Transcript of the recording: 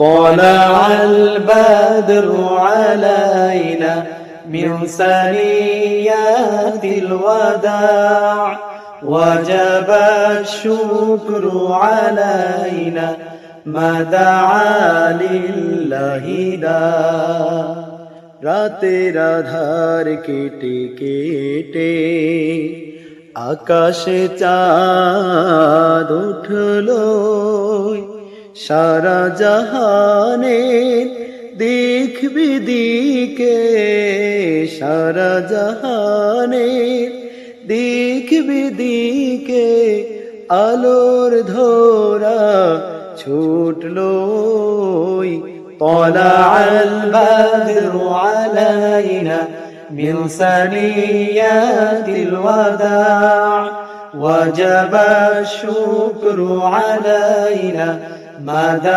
طلع البدر علينا من ثنيات الوداع وجب الشكر علينا ما دعا لله داع রাতের আধার কেটে কেটে আকাশে চাঁদ উঠলো সারা জাহানে দেখবি দিকে সারা জাহানে দেখবি দিকে আলোর ধরা ছুটলো طلع البدر علينا من ثنيات الوداع وجب الشكر علينا. ما دام